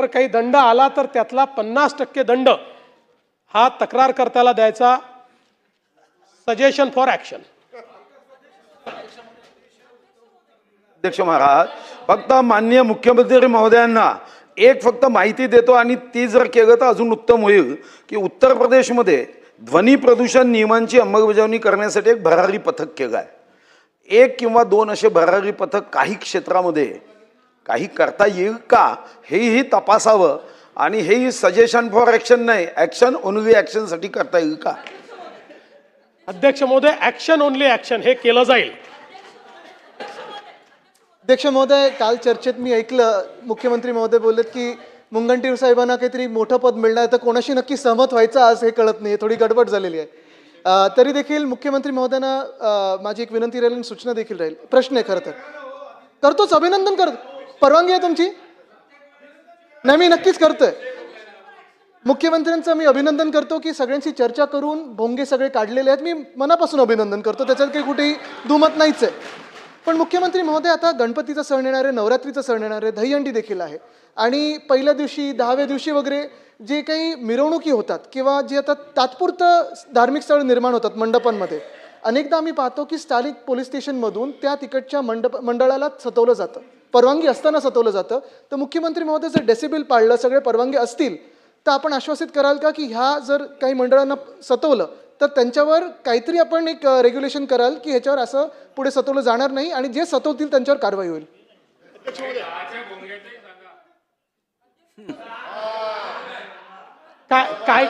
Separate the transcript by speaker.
Speaker 1: जर काही दंड आला तर त्यातला पन्नास टक्के दंड हा तक्रारकर्त्याला द्यायचा सजेशन फॉर ॲक्शन.
Speaker 2: अध्यक्ष महाराज फक्त माननीय मुख्यमंत्री महोदयांना एक फक्त माहिती देतो आणि ती जर केलं तर अजून उत्तम होईल की उत्तर प्रदेशमध्ये ध्वनी प्रदूषण नियमांची अंमलबजावणी करण्यासाठी एक भरारी पथक केलं आहे एक किंवा दोन असे भरारी पथक काही क्षेत्रामध्ये काही करता येईल का? हेही तपासावं. आणि हेही सजेशन फॉर ॲक्शन नाही. ॲक्शन ओनली ॲक्शनसाठी करता येईल का?
Speaker 1: अध्यक्ष महोदय ॲक्शन ओनली ॲक्शन हे केलं जाईल.
Speaker 3: अध्यक्ष महोदय काल चर्चेत मी ऐकलं मुख्यमंत्री महोदय बोललेत की मुनगंटीवार साहेबांना काहीतरी मोठं पद मिळणार आहे, तर कोणाशी नक्की सहमत व्हायचं आज हे कळत नाही थोडी गडबड झालेली आहे. अं, तरी देखील मुख्यमंत्री महोदयांना अं, माझी एक विनंती राहील आणि सूचना देखील राहील. प्रश्न आहे खरं तर. करतोच. अभिनंदन करतो. परवानगी आहे तुमची? नाही मी नक्कीच करतोय. मुख्यमंत्र्यांचं मी अभिनंदन करतो की सगळ्यांशी चर्चा करून भोंगे सगळे काढलेले आहेत. मी मनापासून अभिनंदन करतो. त्याच्यात काही कुठेही दुमत नाहीच आहे. पण मुख्यमंत्री महोदय आता गणपतीचा सण येणार आहे नवरात्रीचा सण येणार आहे दहीहंडी देखील आहे. आणि पहिल्या दिवशी दहाव्या दिवशी वगैरे जे काही मिरवणुकी होतात किंवा जे आता तात्पुरतं धार्मिक स्थळ निर्माण होतात मंडपांमध्ये अनेकदा आम्ही पाहतो की स्थानिक पोलीस स्टेशनमधून त्या तिकडच्या मंडप मंडळाला सतवलं जातं. परवानगी असताना सतवलं जातं. तर मुख्यमंत्री महोदय जर डेसिबल पाळलं सगळे परवानगी असतील तर आपण आश्वासित कराल का की ह्या जर काही मंडळांना सतवलं तर त्यांच्यावर काहीतरी आपण एक रेग्युलेशन कराल की ह्याच्यावर असं पुढे सतवलं जाणार नाही आणि जे सतवतील त्यांच्यावर कारवाई होईल.
Speaker 1: काय काय?